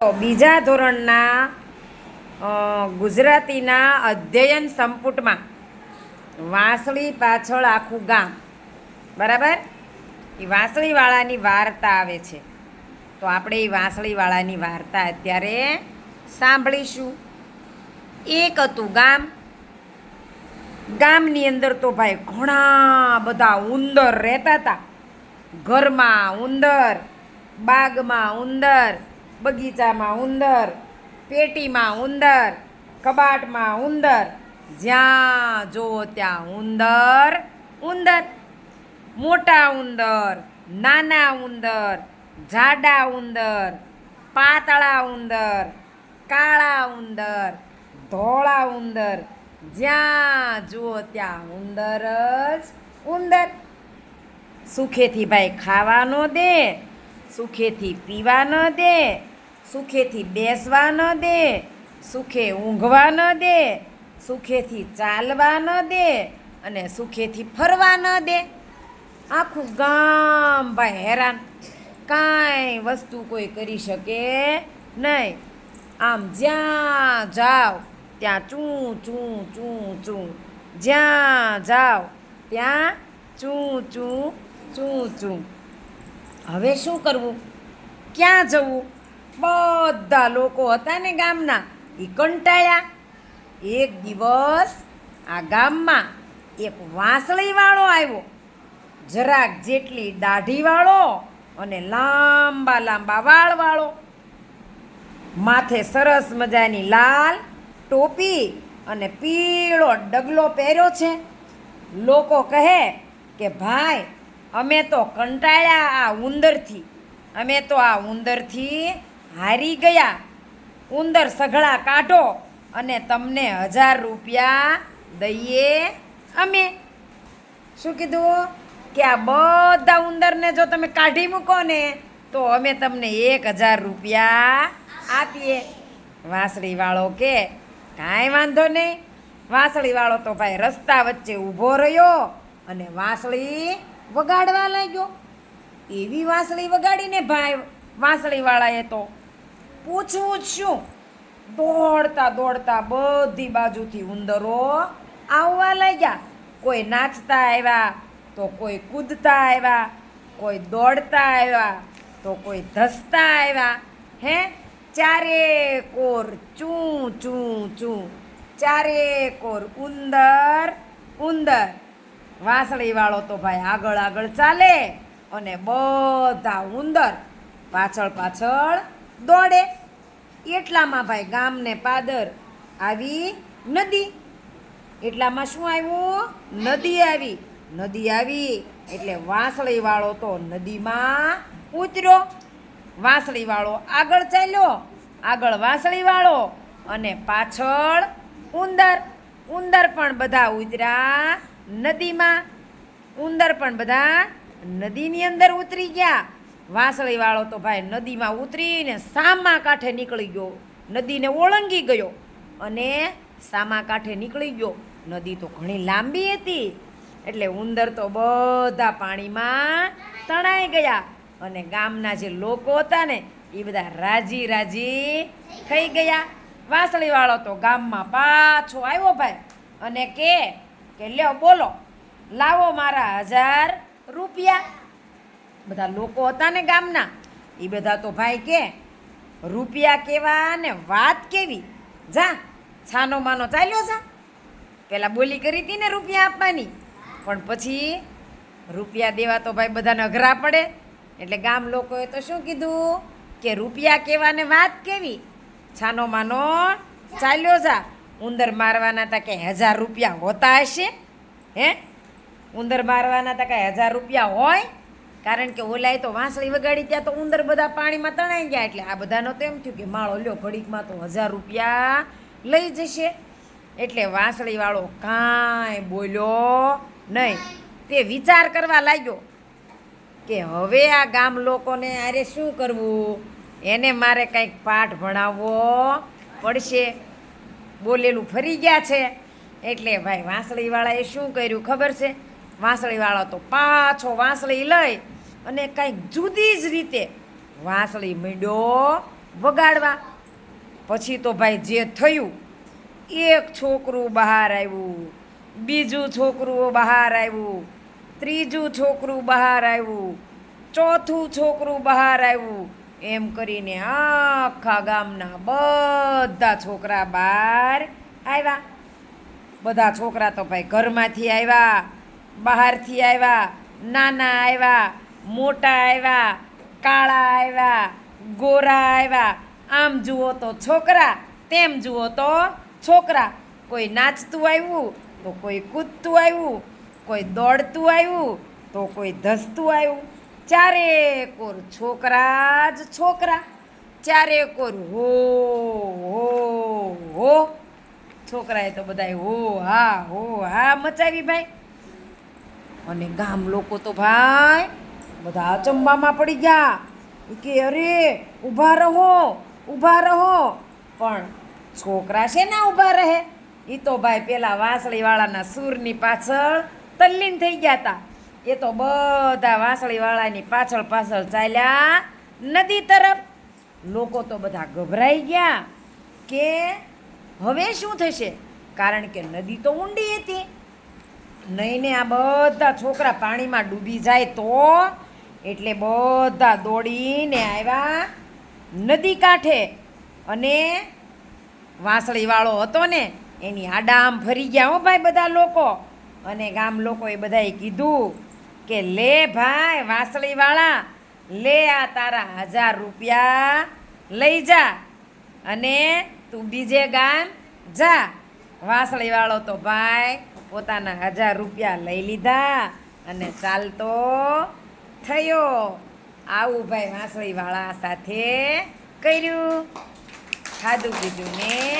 બીજા ધોરણના ગુજરાતીના અધ્યયન સંપુટમાં વાંસળી પાછળ આખું ગામ, બરાબર? એ વાંસળીવાળાની વાર્તા આવે છે. તો આપણે એ વાંસળીવાળાની વાર્તા અત્યારે સાંભળીશું. એક હતું ગામ. ગામની અંદર તો ભાઈ ઘણા બધા ઉંદર રહેતા હતા. ઘરમાં ઉંદર, બાગમાં ઉંદર બગીચામાં ઉંદર, પેટીમાં ઉંદર, કબાટમાં ઉંદર, જ્યાં જુઓ ત્યાં ઉંદર ઉંદર. મોટા ઉંદર, નાના ઉંદર, જાડા ઉંદર, પાતળા ઉંદર, કાળા ઉંદર, ધોળા ઉંદર, જ્યાં જુઓ ત્યાં ઉંદર જ ઉંદર. સુખેથી ભાઈ ખાવા ન દે, સુખેથી પીવા ન દે સુખેથી બેસવા ન દે, સુખે ઊંઘવા ન દે, સુખેથી ચાલવા ન દે અને સુખેથી ફરવા ન દે. આખું ગામ ભાઈ હેરાન. કાંઈ વસ્તુ કોઈ કરી શકે નહીં. આમ જ્યાં જાઓ ત્યાં ચૂં ચૂં ચૂં ચૂં. જ્યાં જાઓ ત્યાં ચૂં ચૂં ચૂં ચૂં. હવે શું કરવું? ક્યાં જવું? બધા લોકો હતા ને ગામના. એ કંટાળ્યા. એક દિવસ આ ગામમાં એક વાંસળીવાળો આવ્યો. જરાક જેટલી દાઢીવાળો અને લાંબા લાંબા વાળવાળો. માથે સરસ મજાની લાલ ટોપી અને પીળો ડગલો પહેર્યો છે. લોકો કહે કે, ભાઈ, અમે તો કંટાળ્યા આ ઉંદરથી. અમે તો આ ઉંદરથી હારી ગયા. ઉંદર સઘળા કાઢો અને તમને હજાર રૂપિયા દઈએ અમે. શું કીધું? કે આ બધા ઉંદરને જો તમે કાઢી મૂકો ને, તો અમે તમને એક હજાર રૂપિયા આપીએ. વાંસળીવાળો કે, કાંઈ વાંધો નહીં. વાંસળીવાળો તો ભાઈ રસ્તા વચ્ચે ઊભો રહ્યો અને વાંસળી વગાડવા લાગ્યો. એવી વાંસળી વગાડીને ભાઈ વાંસળીવાળાએ તો પૂછવું જ શું? દોડતા દોડતા બધી બાજુથી ઉંદરો આવવા લાગ્યા. કોઈ નાચતા આવ્યા તો કોઈ કૂદતા આવ્યા. કોઈ દોડતા આવ્યા તો કોઈ ધસતા આવ્યા. હે? ચારે કોર ચૂં ચૂં ચૂં. ચારે કોર ઉંદર ઉંદર. વાંસળીવાળો તો ભાઈ આગળ આગળ ચાલે અને બધા ઉંદર પાછળ પાછળ દોડે. એટલામાં ભાઈ ગામને પાદર આવી નદી. એટલામાં શું આવ્યું? નદી આવી. નદી આવી એટલે વાંસળીવાળો તો નદીમાં ઉતર્યો. વાંસળીવાળો આગળ ચાલ્યો. આગળ વાંસળીવાળો અને પાછળ ઉંદર. ઉંદર પણ બધા ઉતર્યા નદીમાં. ઉંદર પણ બધા નદીની અંદર ઉતરી ગયા. વાંસળીવાળો તો ભાઈ નદીમાં ઉતરીને સામા કાંઠે નીકળી ગયો. નદીને ઓળંગી ગયો અને સામા કાંઠે નીકળી ગયો. નદી તો ઘણી લાંબી હતી. એટલે ઉંદર તો બધા પાણીમાં તણાઈ ગયા અને ગામના જે લોકો હતા ને, એ બધા રાજી રાજી થઈ ગયા. વાંસળીવાળો તો ગામમાં પાછો આવ્યો ભાઈ અને કે લ્યો બોલો, લાવો મારા હજાર રૂપિયા. બધા લોકો હતા ને ગામના, એ બધા તો ભાઈ કે, રૂપિયા કેવા ને વાત કેવી? જા, છાનો માનો ચાલ્યો જા. પહેલાં બોલી કરી હતી ને રૂપિયા આપવાની. પણ પછી રૂપિયા દેવા તો ભાઈ બધાને અઘરા પડે. એટલે ગામ લોકોએ તો શું કીધું? કે રૂપિયા કેવા ને વાત કેવી? છાનો માનો ચાલ્યો જા. ઉંદર મારવાના હતા કે હજાર રૂપિયા હોતા હશે? હે? ઉંદર મારવાના હતા કે હજાર રૂપિયા હોય? કારણ કે ઓલાએ તો વાંસળી વગાડી ત્યાં તો ઉંદર બધા પાણીમાં તણાઈ ગયા એટલે આ બધાનો તો એમ થયું કે માળો લ્યો, ઘડીકમાં તો હજાર રૂપિયા લઈ જશે. એટલે વાંસળીવાળો કાંઈ બોલ્યો નહીં. તે વિચાર કરવા લાગ્યો કે હવે આ ગામ લોકોને આરે શું કરવું? એને મારે કંઈક પાઠ ભણાવવો પડશે. બોલેલું ફરી ગયા છે. એટલે ભાઈ વાંસળીવાળાએ શું કર્યું ખબર છે? વાંસળીવાળો તો પાછો વાંસળી લઈ અને કંઈક જુદી જ રીતે વાંસળી મીંડો વગાડવા. પછી તો ભાઈ જે થયું, એક છોકરું બહાર આવ્યું, બીજું છોકરું બહાર આવ્યું, ત્રીજું છોકરું બહાર આવ્યું, ચોથું છોકરું બહાર આવ્યું. એમ કરીને આખા ગામના બધા છોકરા બહાર આવ્યા. બધા છોકરા તો ભાઈ ઘરમાંથી આવ્યા. બહારથી આવ્યા નાના આવ્યા મોટા આવ્યા કાળા આવ્યા ગોરા આવ્યા આમ જુઓ તો છોકરા, તેમ જુઓ તો છોકરા. કોઈ નાચતું આવ્યું તો કોઈ કૂદતું આવ્યું કોઈ દોડતું આવ્યું તો કોઈ ધસતું આવ્યું ચારે કોર છોકરા જ છોકરા. ચારે કોર હો હો હો. છોકરાએ તો બધાએ હો, હા હો, હા મચાવી ભાઈ. અને ગામ લોકો તો ભાઈ, બધા અચંબામાં પડી ગયા. કે, અરે, ઊભા રહો ઊભા રહો. પણ છોકરા છે ના ઊભા રહે એ તો ભાઈ પેલા વાંસળીવાળાના સૂરની પાછળ તલ્લીન થઈ ગયા હતા એ તો બધા વાંસળીવાળાની પાછળ પાછળ ચાલ્યા નદી તરફ. લોકો તો બધા ગભરાઈ ગયા કે, હવે શું થશે? કારણ કે નદી તો ઊંડી હતી. નહીં ને આ બધા છોકરા પાણીમાં ડૂબી જાય તો? એટલે બધા દોડીને આવ્યા નદી કાંઠે. અને વાંસળીવાળો હતો ને, એની આડા આમ ફરી ગયા હો ભાઈ બધા લોકો. અને ગામ લોકોએ બધાએ કીધું કે, લે ભાઈ વાંસળીવાળા, લે આ તારા હજાર રૂપિયા લઈ જા અને તું બીજે ગામ જા. વાંસળીવાળો તો, ભાઈ પોતાના હજાર રૂપિયા લઈ લીધા અને ચાલતો થયો. આવું ભાઈ વાંસળીવાળા સાથે કર્યું. ખાધું કીધું ને